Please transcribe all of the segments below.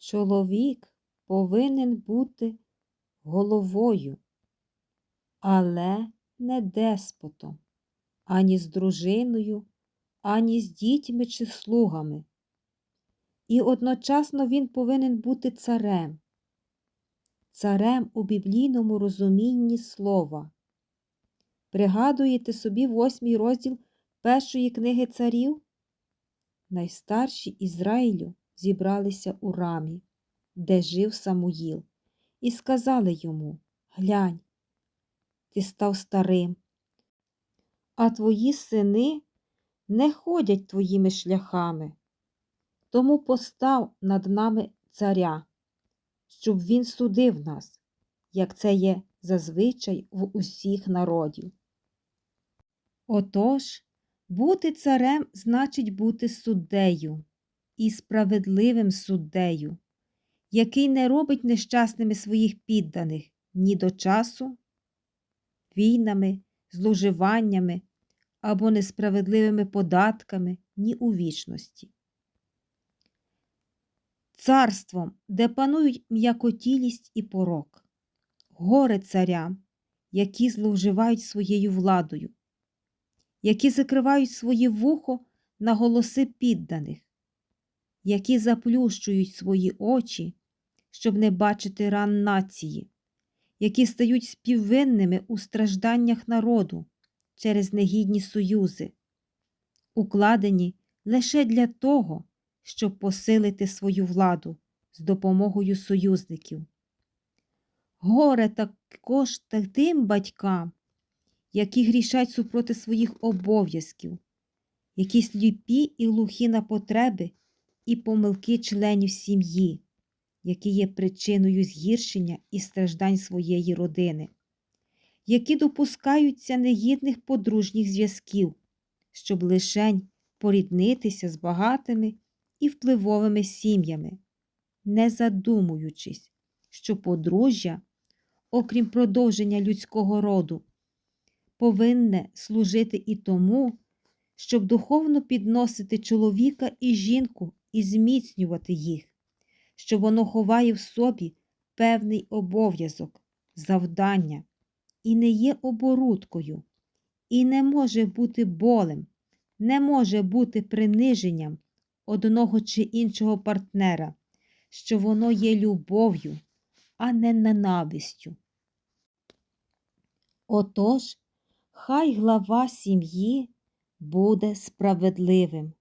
Чоловік повинен бути головою, але не деспотом, ані з дружиною, ані з дітьми чи слугами. І одночасно він повинен бути царем, царем у біблійному розумінні слова. Пригадуєте собі восьмий розділ першої книги царів? Найстарші Ізраїлю зібралися у рамі, де жив Самуїл, і сказали йому Глянь, ти став старим, а твої сини не ходять твоїми шляхами. Тому постав над нами царя, щоб він судив нас, як це є зазвичай в усіх народів. Отож, бути царем значить бути суддею і справедливим суддею, який не робить нещасними своїх підданих ні до часу, війнами, зловживаннями або несправедливими податками, ні у вічності. Царством, де панують м'якотілість і порок, горе царям, які зловживають своєю владою, які закривають своє вухо на голоси підданих, які заплющують свої очі, щоб не бачити ран нації, які стають співвинними у стражданнях народу через негідні союзи, укладені лише для того, щоб посилити свою владу з допомогою союзників. Горе також тим батькам, які грішать супроти своїх обов'язків, які сліпі і глухі на потреби і помилки членів сім'ї, які є причиною згіршення і страждань своєї родини, які допускаються негідних подружніх зв'язків, щоб лишень поріднитися з багатими і впливовими сім'ями, не задумуючись, що подружжя, окрім продовження людського роду, повинне служити і тому, щоб духовно підносити чоловіка і жінку і зміцнювати їх, що воно ховає в собі певний обов'язок, завдання, і не є оборудкою, і не може бути болем, не може бути приниженням одного чи іншого партнера, що воно є любов'ю, а не ненавистю. Отож, хай глава сім'ї буде справедливим,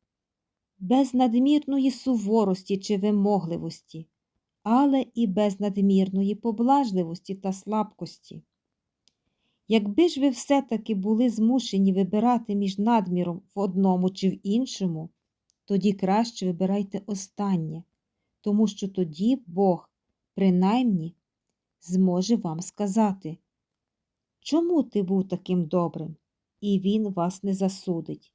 без надмірної суворості чи вимогливості, але і без надмірної поблажливості та слабкості. Якби ж ви все-таки були змушені вибирати між надміром в одному чи в іншому, тоді краще вибирайте останнє, тому що тоді Бог, принаймні, зможе вам сказати, чому ти був таким добрим, і Він вас не засудить.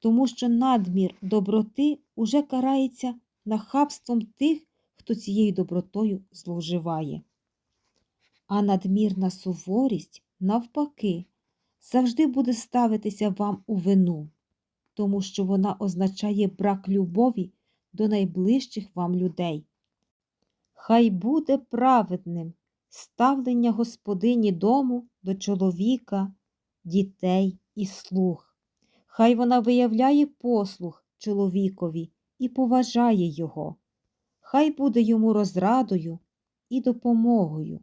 Тому що надмір доброти уже карається нахабством тих, хто цією добротою зловживає. А надмірна суворість, навпаки, завжди буде ставитися вам у вину тому що вона означає брак любові до найближчих вам людей. Хай буде праведним ставлення господині дому до чоловіка, дітей і слуг. Хай вона виявляє послух чоловікові і поважає його, хай буде йому розрадою і допомогою.